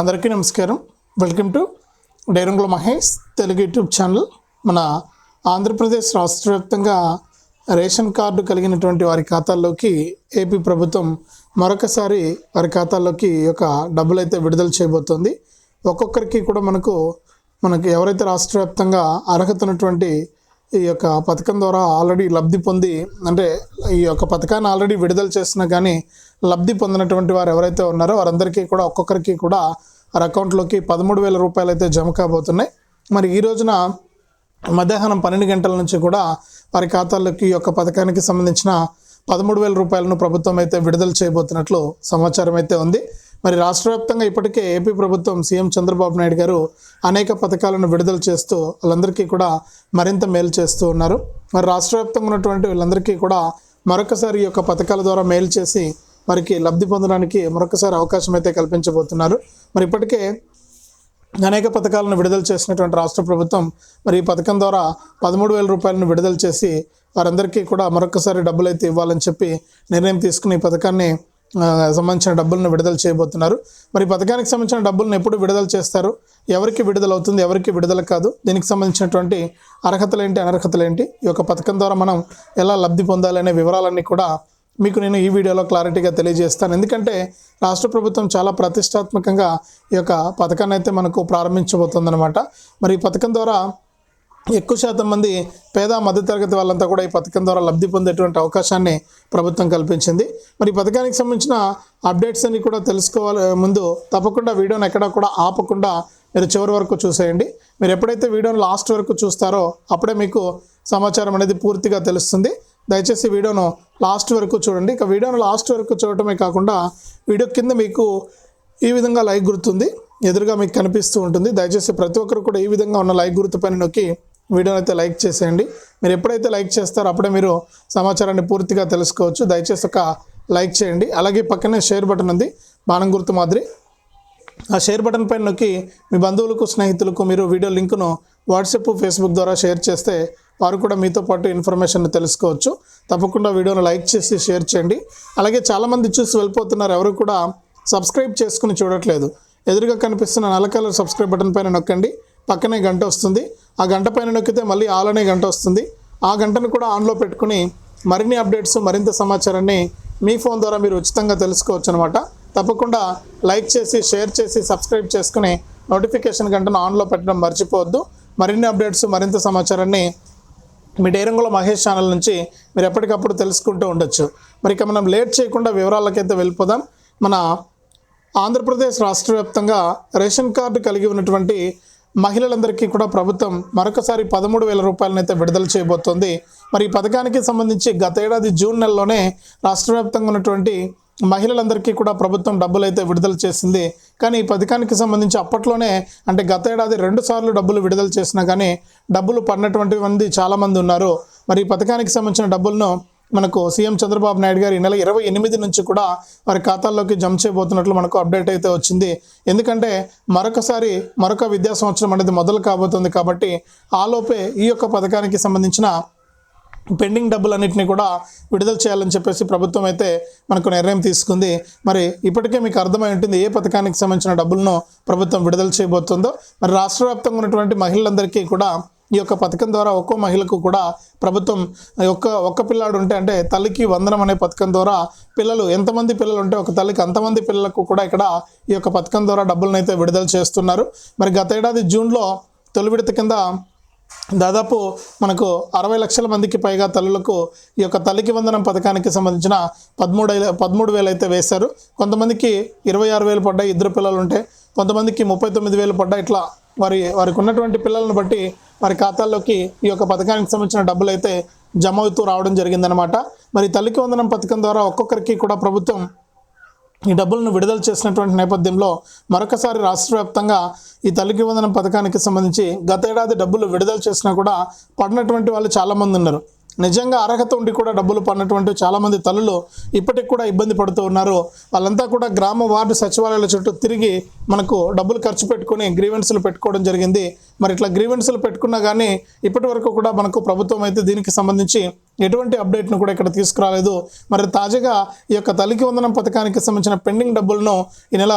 అందరికీ నమస్కారం. Welcome to Dairangula Mahesh Telugu YouTube channel మన ఆంధ్రప్రదేశ్ రాష్ట్ర వ్యాప్తంగా రేషన్ కార్డు కలిగినటువంటి వారి ఖాతాల్లోకి ఏపీ ప్రభుత్వం మరొకసారి వారి ఖాతాల్లోకి ఒక యొక్క డబ్బులు అయితే విడుదల చేయబోతోంది. ఒక్కొక్కరికి కూడా మనకు మనకి ఎవరైతే రాష్ట్ర వ్యాప్తంగా అర్హత ఉన్నటువంటి ఈ యొక్క పథకం ద్వారా ఆల్రెడీ లబ్ధి పొంది అంటే ఈ యొక్క పథకాన్ని ఆల్రెడీ విడుదల చేసినా కానీ లబ్ధి పొందినటువంటి వారు ఎవరైతే ఉన్నారో వారందరికీ కూడా ఒక్కొక్కరికి కూడా వారి అకౌంట్లోకి పదమూడు వేల రూపాయలు అయితే జమ కాబోతున్నాయి. మరి ఈ రోజున మధ్యాహ్నం పన్నెండు గంటల నుంచి కూడా వారి ఖాతాల్లోకి ఈ యొక్క పథకానికి సంబంధించిన పదమూడు వేల రూపాయలను ప్రభుత్వం అయితే విడుదల చేయబోతున్నట్లు సమాచారం అయితే ఉంది. మరి రాష్ట్ర వ్యాప్తంగా ఇప్పటికే ఏపీ ప్రభుత్వం సీఎం చంద్రబాబు నాయుడు గారు అనేక పథకాలను విడుదల చేస్తూ వాళ్ళందరికీ కూడా మరింత మేలు చేస్తూ ఉన్నారు. మరి రాష్ట్ర వ్యాప్తంగా ఉన్నటువంటి వీళ్ళందరికీ కూడా మరొకసారి ఈ యొక్క పథకాల ద్వారా మేలు చేసి వారికి లబ్ధి పొందడానికి మరొకసారి అవకాశం అయితే కల్పించబోతున్నారు. మరి ఇప్పటికే అనేక పథకాలను విడుదల చేసినటువంటి రాష్ట్ర ప్రభుత్వం మరి ఈ పథకం ద్వారా పదమూడు వేల రూపాయలను విడుదల చేసి వారందరికీ కూడా మరొకసారి డబ్బులు అయితే ఇవ్వాలని చెప్పి నిర్ణయం తీసుకుని ఈ పథకాన్ని సంబంధించిన డబ్బులను విడుదల చేయబోతున్నారు. మరి ఈ పథకానికి సంబంధించిన డబ్బులను ఎప్పుడు విడుదల చేస్తారు? ఎవరికి విడుదల అవుతుంది ఎవరికి విడుదల కాదు? దీనికి సంబంధించినటువంటి అర్హతలు ఏంటి అనర్హతలు ఏంటి ఈ యొక్క పథకం ద్వారా మనం ఎలా లబ్ధి పొందాలనే వివరాలన్నీ కూడా మీకు నేను ఈ వీడియోలో క్లారిటీగా తెలియజేస్తాను. ఎందుకంటే రాష్ట్ర ప్రభుత్వం చాలా ప్రతిష్టాత్మకంగా ఈ యొక్క పథకాన్ని అయితే మనకు ప్రారంభించబోతుందన్నమాట. మరి ఈ పథకం ద్వారా ఎక్కువ శాతం మంది పేద మధ్యతరగతి వాళ్ళంతా కూడా ఈ పథకం ద్వారా లబ్ధి పొందేటువంటి అవకాశాన్ని ప్రభుత్వం కల్పించింది. మరి ఈ పథకానికి సంబంధించిన అప్డేట్స్ అన్ని కూడా తెలుసుకోవాలి ముందు తప్పకుండా వీడియోని ఎక్కడా కూడా ఆపకుండా మీరు చివరి వరకు చూసేయండి. మీరు ఎప్పుడైతే వీడియోని లాస్ట్ వరకు చూస్తారో అప్పుడే మీకు సమాచారం అనేది పూర్తిగా తెలుస్తుంది. దయచేసి వీడియోను లాస్ట్ వరకు చూడండి. ఇక వీడియోను లాస్ట్ వరకు చూడటమే కాకుండా వీడియో కింద మీకు ఈ విధంగా లైక్ గుర్తుంది. ఎదురుగా మీకు కనిపిస్తూ ఉంటుంది. దయచేసి ప్రతి ఒక్కరు కూడా ఈ విధంగా ఉన్న లైక్ గుర్తు పైన నొక్కి వీడియోని అయితే లైక్ చేసేయండి. మీరు ఎప్పుడైతే లైక్ చేస్తారో అప్పుడే మీరు సమాచారాన్ని పూర్తిగా తెలుసుకోవచ్చు. దయచేసి ఒక లైక్ చేయండి. అలాగే పక్కనే షేర్ బటన్ ఉంది. బాణం గుర్తు మాదిరి. ఆ షేర్ బటన్ పైన నొక్కి మీ బంధువులకు స్నేహితులకు మీరు వీడియో లింకును వాట్సాప్ ఫేస్బుక్ ద్వారా షేర్ చేస్తే వారు కూడా మీతో పాటు ఇన్ఫర్మేషన్ తెలుసుకోవచ్చు. తప్పకుండా వీడియోను లైక్ చేసి షేర్ చేయండి. అలాగే చాలామంది చూసి వెళ్ళిపోతున్నారు. ఎవరు కూడా సబ్స్క్రైబ్ చేసుకుని చూడట్లేదు. ఎదురుగా కనిపిస్తున్న నల్ల కలర్ సబ్స్క్రైబ్ బటన్ పైన నొక్కండి. పక్కనే గంట వస్తుంది. ఆ గంట పైన నొక్కితే మళ్ళీ ఆల్ అనే గంట వస్తుంది. ఆ గంటను కూడా ఆన్లో పెట్టుకుని మరిన్ని అప్డేట్స్ మరింత సమాచారాన్ని మీ ఫోన్ ద్వారా మీరు ఉచితంగా తెలుసుకోవచ్చు అనమాట తప్పకుండా లైక్ చేసి షేర్ చేసి సబ్స్క్రైబ్ చేసుకుని నోటిఫికేషన్ గంటను ఆన్లో పెట్టడం మర్చిపోవద్దు. మరిన్ని అప్డేట్స్ మరింత సమాచారాన్ని మీ డైరంగుల మహేష్ ఛానల్ నుంచి మీరు ఎప్పటికప్పుడు తెలుసుకుంటూ ఉండొచ్చు. మరి ఇక మనం లేట్ చేయకుండా వివరాలకైతే వెళ్ళిపోదాం. మన ఆంధ్రప్రదేశ్ రాష్ట్ర వ్యాప్తంగా రేషన్ కార్డు కలిగి ఉన్నటువంటి మహిళలందరికీ కూడా ప్రభుత్వం మరొకసారి పదమూడు వేల రూపాయలనైతే విడుదల చేయబోతోంది. మరి ఈ పథకానికి సంబంధించి గత ఏడాది జూన్ నెలలోనే రాష్ట్ర వ్యాప్తంగా ఉన్నటువంటి మహిళలందరికీ కూడా ప్రభుత్వం డబ్బులు అయితే విడుదల చేసింది. కానీ ఈ పథకానికి సంబంధించి అప్పట్లోనే అంటే గత ఏడాది రెండు సార్లు డబ్బులు విడుదల చేసినా కానీ డబ్బులు పడినటువంటి మంది చాలామంది ఉన్నారు. మరి ఈ పథకానికి సంబంధించిన డబ్బులను మనకు సీఎం చంద్రబాబు నాయుడు గారు ఈ నెల ఇరవై ఎనిమిది నుంచి కూడా వారి ఖాతాల్లోకి జమ చేయబోతున్నట్లు మనకు అప్డేట్ అయితే వచ్చింది. ఎందుకంటే మరొకసారి మరొక విద్యా సంవత్సరం అనేది మొదలు కాబోతుంది కాబట్టి ఆలోపే ఈ యొక్క పథకానికి సంబంధించిన పెండింగ్ డబ్బులన్నింటినీ కూడా విడుదల చేయాలని చెప్పేసి ప్రభుత్వం అయితే మనకు నిర్ణయం తీసుకుంది. మరి ఇప్పటికే మీకు అర్థమై ఉంటుంది ఏ పథకానికి సంబంధించిన డబ్బులను ప్రభుత్వం విడుదల చేయబోతుందో. మరి రాష్ట్ర వ్యాప్తంగా ఉన్నటువంటి మహిళలందరికీ కూడా ఈ యొక్క పథకం ద్వారా ఒక్కో మహిళకు కూడా ప్రభుత్వం ఒక్క ఒక్క పిల్లాడు ఉంటే అంటే తల్లికి వందనం అనే పథకం ద్వారా పిల్లలు ఎంతమంది పిల్లలు ఉంటే ఒక తల్లికి అంతమంది పిల్లలకు కూడా ఇక్కడ ఈ యొక్క పథకం ద్వారా డబ్బులను అయితే విడుదల చేస్తున్నారు. మరి గత ఏడాది జూన్లో తొలి విడత కింద దాదాపు మనకు అరవై లక్షల మందికి పైగా తల్లులకు ఈ యొక్క తల్లికి వందనం పథకానికి సంబంధించిన పదమూడు పదమూడు వేలు అయితే వేశారు. కొంతమందికి ఇరవై ఆరు వేలు పడ్డాయి ఇద్దరు పిల్లలు ఉంటే కొంతమందికి ముప్పై తొమ్మిది వేలు పడ్డాయి. ఇట్లా వారి వారికి ఉన్నటువంటి పిల్లలను బట్టి వారి ఖాతాల్లోకి ఈ యొక్క పథకానికి సంబంధించిన డబ్బులు అయితే జమ అవుతూ రావడం జరిగిందనమాట మరి తల్లికి వందనం పథకం ద్వారా ఒక్కొక్కరికి కూడా ప్రభుత్వం ఈ డబ్బులను విడుదల చేసినటువంటి నేపథ్యంలో మరొకసారి రాష్ట్ర వ్యాప్తంగా ఈ తల్లికి వందనం పథకానికి సంబంధించి గతేడాది డబ్బులు విడుదల చేసినా కూడా పడినటువంటి వాళ్ళు చాలామంది ఉన్నారు. నిజంగా అర్హత ఉండి కూడా డబ్బులు పడినటువంటి చాలామంది తల్లులు ఇప్పటికి కూడా ఇబ్బంది పడుతూ ఉన్నారు. వాళ్ళంతా కూడా గ్రామ వార్డు సచివాలయాల చుట్టూ తిరిగి మనకు డబ్బులు ఖర్చు పెట్టుకొని గ్రీవెన్స్లు పెట్టుకోవడం జరిగింది. మరి ఇట్లా గ్రీవెన్స్లు పెట్టుకున్నా కానీ ఇప్పటి వరకు కూడా మనకు ప్రభుత్వం అయితే దీనికి సంబంధించి ఎటువంటి అప్డేట్ను కూడా ఇక్కడ తీసుకురాలేదు. మరి తాజాగా ఈ యొక్క తల్లికి వందనం పథకానికి సంబంధించిన పెండింగ్ డబ్బులను ఈ నెల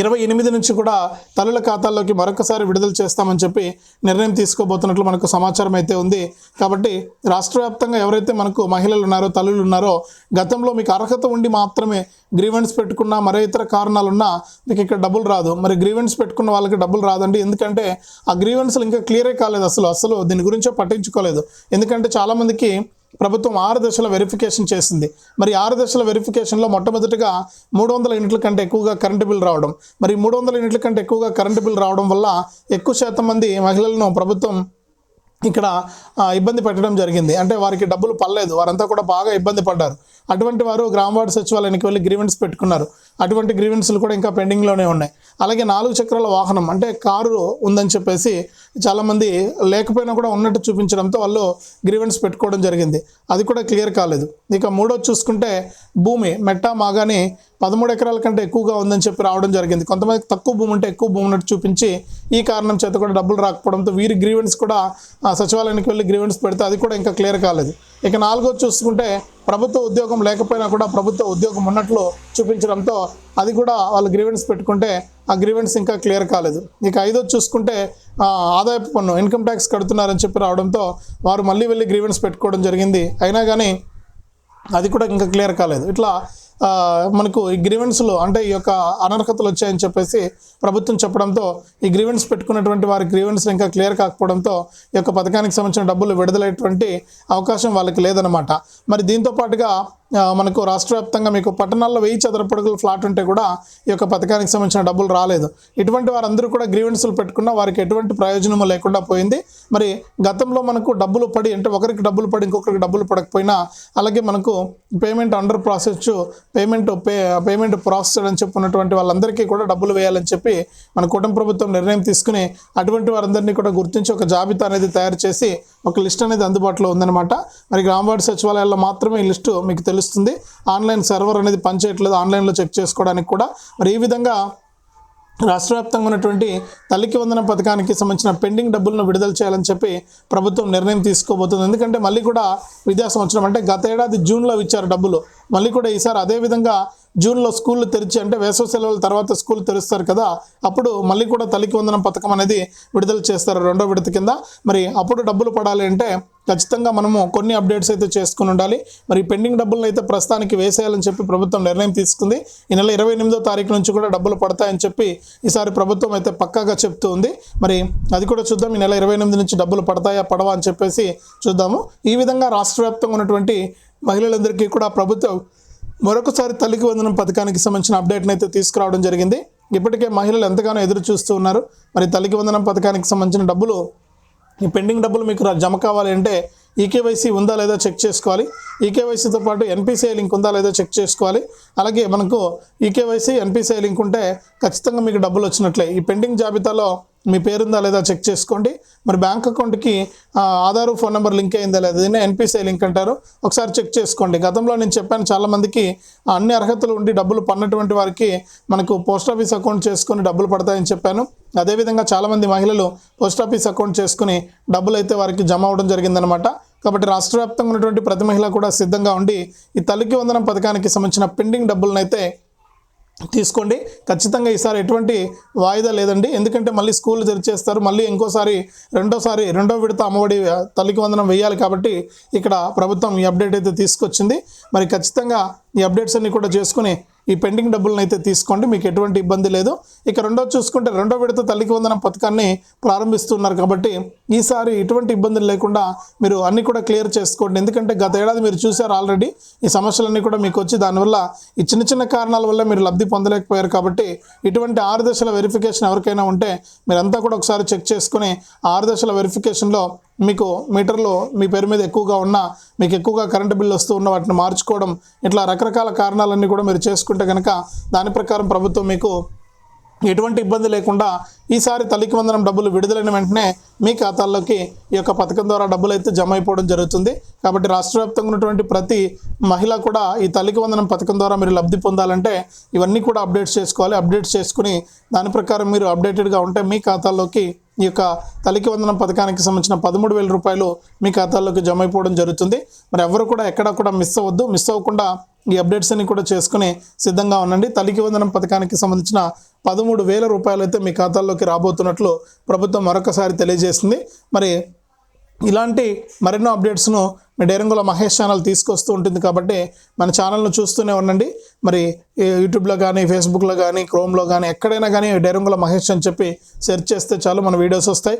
ఇరవై ఎనిమిది నుంచి కూడా తల్లుల ఖాతాల్లోకి మరొకసారి విడుదల చేస్తామని చెప్పి నిర్ణయం తీసుకోబోతున్నట్లు మనకు సమాచారం అయితే ఉంది. కాబట్టి రాష్ట్ర వ్యాప్తంగా ఎవరైతే మనకు మహిళలు ఉన్నారో తల్లులు ఉన్నారో గతంలో మీకు అర్హత ఉండి మాత్రమే గ్రీవెన్స్ పెట్టుకున్నా మరే ఇతర కారణాలున్నా మీకు ఇక్కడ డబ్బులు రాదు. మరి గ్రీవెన్స్ పెట్టుకున్న వాళ్ళకి డబ్బులు రాదండి. ఎందుకంటే ఆ గ్రీవెన్స్లు ఇంకా క్లియరే కాలేదు అసలు. అసలు దీని గురించే పట్టించుకోలేదు. ఎందుకంటే చాలామందికి ప్రభుత్వం ఆరు దశల వెరిఫికేషన్ చేసింది. మరి ఆరు దశల వెరిఫికేషన్లో మొట్టమొదటిగా మూడు వందల యూనిట్ల కంటే ఎక్కువగా కరెంటు బిల్ రావడం. మరి మూడు వందల యూనిట్ల కంటే ఎక్కువగా కరెంటు బిల్ రావడం వల్ల ఎక్కువ శాతం మంది మహిళలను ప్రభుత్వం ఇక్కడ ఇబ్బంది పెట్టడం జరిగింది. అంటే వారికి డబ్బులు పడలేదు. వారంతా కూడా బాగా ఇబ్బంది పడ్డారు. అటువంటి వారు గ్రామ వార్డు సచివాలయానికి వెళ్ళి గ్రీవెంట్స్ పెట్టుకున్నారు. అటువంటి గ్రీవెన్స్లు కూడా ఇంకా పెండింగ్లోనే ఉన్నాయి. అలాగే నాలుగు చక్రాల వాహనం అంటే కారు ఉందని చెప్పేసి చాలామంది లేకపోయినా కూడా ఉన్నట్టు చూపించడంతో వాళ్ళు గ్రీవెన్స్ పెట్టుకోవడం జరిగింది. అది కూడా క్లియర్ కాలేదు. ఇక మూడోది చూసుకుంటే భూమి మెట్టా మాగాని పదమూడు ఎకరాల కంటే ఎక్కువగా ఉందని చెప్పి రావడం జరిగింది. కొంతమందికి తక్కువ భూమి ఉంటే ఎక్కువ భూమి ఉన్నట్టు చూపించి ఈ కారణం చేత కూడా డబ్బులు రాకపోవడంతో వీరి గ్రీవెన్స్ కూడా సచివాలయానికి వెళ్ళి గ్రీవెన్స్ పెడితే అది కూడా ఇంకా క్లియర్ కాలేదు. ఇక నాలుగోది చూసుకుంటే ప్రభుత్వ ఉద్యోగం లేకపోయినా కూడా ప్రభుత్వ ఉద్యోగం ఉన్నట్లు చూపించడంతో అది కూడా వాళ్ళు గ్రీవెన్స్ పెట్టుకుంటే ఆ గ్రీవెన్స్ ఇంకా క్లియర్ కాలేదు. ఇక ఐదోది చూసుకుంటే ఆదాయపు పన్ను ఇన్కమ్ ట్యాక్స్ కడుతున్నారని చెప్పి రావడంతో వారు మళ్ళీ వెళ్ళి గ్రీవెన్స్ పెట్టుకోవడం జరిగింది. అయినా కానీ అది కూడా ఇంకా క్లియర్ కాలేదు. ఇట్లా మనకు ఈ గ్రీవెన్స్లు అంటే ఈ యొక్క అనర్హతలు వచ్చాయని చెప్పేసి ప్రభుత్వం చెప్పడంతో ఈ గ్రీవెన్స్ పెట్టుకున్నటువంటి వారి గ్రీవెన్స్ ఇంకా క్లియర్ కాకపోవడంతో ఈ యొక్క పథకానికి సంబంధించిన డబ్బులు విడుదలయ్యేటువంటి అవకాశం వాళ్ళకి లేదనమాట మరి దీంతో పాటుగా మనకు రాష్ట్ర వ్యాప్తంగా మీకు పట్టణాల్లో వెయ్యి చదరపడుగులు ఫ్లాట్ ఉంటే కూడా ఈ యొక్క పథకానికి సంబంధించిన డబ్బులు రాలేదు. ఇటువంటి వారందరూ కూడా గ్రీవెన్సులు పెట్టుకున్న వారికి ఎటువంటి ప్రయోజనము లేకుండా పోయింది. మరి గతంలో మనకు డబ్బులు పడి అంటే ఒకరికి డబ్బులు పడి ఇంకొకరికి డబ్బులు పడకపోయినా అలాగే మనకు payment under process payment pay payment process అని చెప్పుకున్నటువంటి వాళ్ళందరికీ కూడా డబ్బులు వేయాలని చెప్పి మన కుటుంబ ప్రభుత్వం నిర్ణయం తీసుకుని అటువంటి వారందరినీ కూడా గుర్తించి ఒక జాబితా అనేది తయారు చేసి ఒక లిస్ట్ అనేది అందుబాటులో ఉందన్నమాట. మరి గ్రామ సచివాలయాల్లో మాత్రమే ఈ లిస్టు మీకు తెలుసు. తెలుస్తుంది ఆన్లైన్ సర్వర్ అనేది పనిచేయట్లేదు. ఆన్లైన్లో చెక్ చేసుకోవడానికి కూడా. మరి ఈ విధంగా రాష్ట్ర వ్యాప్తంగా ఉన్నటువంటి తల్లికి వందన పథకానికి సంబంధించిన పెండింగ్ డబ్బులను విడుదల చేయాలని చెప్పి ప్రభుత్వం నిర్ణయం తీసుకోబోతుంది. ఎందుకంటే మళ్ళీ కూడా విద్యా సంవత్సరం అంటే గత ఏడాది జూన్లో ఇచ్చారు డబ్బులు. మళ్ళీ కూడా ఈసారి అదే విధంగా జూన్లో స్కూళ్ళు తెరిచి అంటే వేసవి సెలవుల తర్వాత స్కూల్ తెరుస్తారు కదా. అప్పుడు మళ్ళీ కూడా తల్లికి వందనం పథకం అనేది విడుదల చేస్తారు రెండో విడత కింద. మరి అప్పుడు డబ్బులు పడాలి అంటే ఖచ్చితంగా మనము కొన్ని అప్డేట్స్ అయితే చేసుకుని ఉండాలి. మరి పెండింగ్ డబ్బులను అయితే ప్రస్తుతానికి వేసేయాలని చెప్పి ప్రభుత్వం నిర్ణయం తీసుకుంది. ఈ నెల ఇరవై ఎనిమిదో తారీఖు నుంచి కూడా డబ్బులు పడతాయని చెప్పి ఈసారి ప్రభుత్వం అయితే పక్కాగా చెప్తూ ఉంది. మరి అది కూడా చూద్దాం. ఈ నెల ఇరవై ఎనిమిది నుంచి డబ్బులు పడతాయా పడవా అని చెప్పేసి చూద్దాము. ఈ విధంగా రాష్ట్ర వ్యాప్తంగా ఉన్నటువంటి మహిళలందరికీ కూడా ప్రభుత్వం మరొకసారి తల్లికి వందనం పథకానికి సంబంధించిన అప్డేట్ని అయితే తీసుకురావడం జరిగింది. ఇప్పటికే మహిళలు ఎంతగానో ఎదురు చూస్తూ ఉన్నారు. మరి తల్లికి వందనం పథకానికి సంబంధించిన డబ్బులు ఈ పెండింగ్ డబ్బులు మీకు జమ కావాలి అంటే ఈకేవైసీ ఉందా లేదా చెక్ చేసుకోవాలి. ఈకేవైసీతో పాటు ఎన్పిసిఐ లింక్ ఉందా లేదా చెక్ చేసుకోవాలి. అలాగే మనకు ఈకేవైసీ ఎన్పిసిఐ లింక్ ఉంటే ఖచ్చితంగా మీకు డబ్బులు వచ్చినట్లే. ఈ పెండింగ్ జాబితాలో మీ పేరుందా లేదా చెక్ చేసుకోండి. మరి బ్యాంక్ అకౌంట్కి Aadhaar Aadhaar phone number link అయిందా లేదా దీన్ని ఎన్పిసిఐ లింక్ అంటారు. ఒకసారి చెక్ చేసుకోండి. గతంలో నేను చెప్పాను చాలామందికి అన్ని అర్హతలు ఉండి డబ్బులు పడినటువంటి వారికి మనకు పోస్ట్ ఆఫీస్ అకౌంట్ చేసుకొని డబ్బులు పడతాయని చెప్పాను. అదేవిధంగా చాలామంది మహిళలు పోస్ట్ ఆఫీస్ అకౌంట్ చేసుకుని డబ్బులు అయితే వారికి జమ అవ్వడం జరిగిందనమాట కాబట్టి రాష్ట్ర వ్యాప్తంగా ఉన్నటువంటి ప్రతి మహిళ కూడా సిద్ధంగా ఉండి ఈ తల్లికి వందనం పథకానికి సంబంధించిన పెండింగ్ డబ్బులను అయితే తీసుకోండి. ఖచ్చితంగా ఈసారి ఎటువంటి వాయిదా లేదండి. ఎందుకంటే మళ్ళీ స్కూల్ తెరిచేస్తారు. మళ్ళీ ఇంకోసారి రెండోసారి రెండో విడత అమ్మఒడి తల్లికి వందనం వేయాలి కాబట్టి ఇక్కడ ప్రభుత్వం ఈ అప్డేట్ అయితే తీసుకొచ్చింది. మరి ఖచ్చితంగా ఈ అప్డేట్స్ అన్ని కూడా చేసుకుని ఈ పెండింగ్ డబ్బులను అయితే తీసుకోండి. మీకు ఎటువంటి ఇబ్బంది లేదు. ఇక రెండో చూసుకుంటే రెండో విడత తల్లికి వందన పథకాన్ని ప్రారంభిస్తున్నారు కాబట్టి ఈసారి ఎటువంటి ఇబ్బందులు లేకుండా మీరు అన్ని కూడా క్లియర్ చేసుకోండి. ఎందుకంటే గత ఏడాది మీరు చూశారు ఆల్రెడీ ఈ సమస్యలన్నీ కూడా మీకు వచ్చి దానివల్ల ఈ చిన్న చిన్న కారణాల వల్ల మీరు లబ్ధి పొందలేకపోయారు కాబట్టి ఇటువంటి ఆరు దశల వెరిఫికేషన్ ఎవరికైనా ఉంటే మీరంతా కూడా ఒకసారి చెక్ చేసుకుని ఆరు దశల వెరిఫికేషన్లో మీకు మీటర్లో మీ పేరు మీద ఎక్కువగా ఉన్న మీకు ఎక్కువగా కరెంటు బిల్లు వస్తూ ఉన్న వాటిని మార్చుకోవడం ఇట్లా రకరకాల కారణాలన్నీ కూడా మీరు చేసుకుంటే కనుక దాని ప్రకారం ప్రభుత్వం మీకు ఎటువంటి ఇబ్బంది లేకుండా ఈసారి తల్లికి వందనం డబ్బులు విడుదలైన వెంటనే మీ ఖాతాల్లోకి ఈ యొక్క పథకం ద్వారా డబ్బులు అయితే జమ అయిపోవడం జరుగుతుంది. కాబట్టి రాష్ట్ర వ్యాప్తంగా ఉన్నటువంటి ప్రతి మహిళ కూడా ఈ తల్లికి వందనం పథకం ద్వారా మీరు లబ్ధి పొందాలంటే ఇవన్నీ కూడా అప్డేట్స్ చేసుకోవాలి. అప్డేట్స్ చేసుకుని దాని ప్రకారం మీరు అప్డేటెడ్గా ఉంటే మీ ఖాతాల్లోకి ఈ యొక్క తల్లికి వందనం పథకానికి సంబంధించిన పదమూడు వేల రూపాయలు మీ ఖాతాల్లోకి జమ అయిపోవడం జరుగుతుంది. మరి ఎవరు కూడా ఎక్కడ కూడా మిస్ అవ్వద్దు. మిస్ అవ్వకుండా ఈ అప్డేట్స్ అన్ని కూడా చేసుకుని సిద్ధంగా ఉండండి. తల్లికి వందనం పథకానికి సంబంధించిన పదమూడు వేల రూపాయలు అయితే మీ ఖాతాల్లోకి రాబోతున్నట్లు ప్రభుత్వం మరొకసారి తెలియజేసింది. మరి ఇలాంటి మరెన్నో అప్డేట్స్ను మీ డేరంగుల మహేష్ ఛానల్ తీసుకొస్తూ ఉంటుంది కాబట్టి మన ఛానల్ను చూస్తూనే ఉండండి. మరి యూట్యూబ్లో కానీ ఫేస్బుక్లో కానీ క్రోమ్లో కానీ ఎక్కడైనా కానీ డేరంగుల మహేష్ అని చెప్పి సెర్చ్ చేస్తే చాలు మన వీడియోస్ వస్తాయి.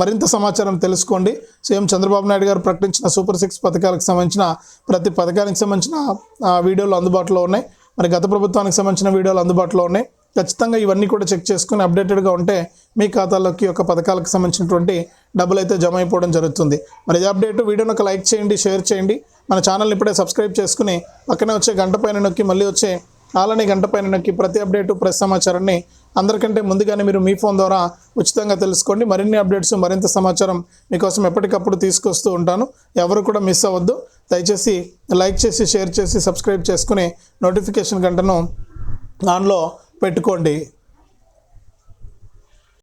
మరింత సమాచారం తెలుసుకోండి. సీఎం చంద్రబాబు నాయుడు గారు ప్రకటించిన సూపర్ సిక్స్ పథకాలకు సంబంధించిన ప్రతి పథకానికి సంబంధించిన వీడియోలు అందుబాటులో ఉన్నాయి. మరి గత ప్రభుత్వానికి సంబంధించిన వీడియోలు అందుబాటులో ఉన్నాయి. ఖచ్చితంగా ఇవన్నీ కూడా చెక్ చేసుకుని అప్డేటెడ్గా ఉంటే మీ ఖాతాలోకి ఒక పథకాలకు సంబంధించినటువంటి డబ్బులు అయితే జమ అయిపోవడం జరుగుతుంది. మరి ఇది అప్డేట్ వీడియోని ఒక లైక్ చేయండి షేర్ చేయండి. మన ఛానల్ని ఇప్పుడే సబ్స్క్రైబ్ చేసుకుని పక్కనే వచ్చే గంట పైన నొక్కి మళ్ళీ వచ్చే నాలని గంట పైన నొక్కి ప్రతి అప్డేటు ప్రతి సమాచారాన్ని అందరికంటే ముందుగానే మీరు మీ ఫోన్ ద్వారా ఉచితంగా తెలుసుకోండి. మరిన్ని అప్డేట్స్ మరింత సమాచారం మీకోసం ఎప్పటికప్పుడు తీసుకొస్తూ ఉంటాను. ఎవరు కూడా మిస్ అవ్వద్దు. దయచేసి లైక్ చేసి షేర్ చేసి సబ్స్క్రైబ్ చేసుకుని నోటిఫికేషన్ గంటను ఆన్లో పెట్టుకోండి.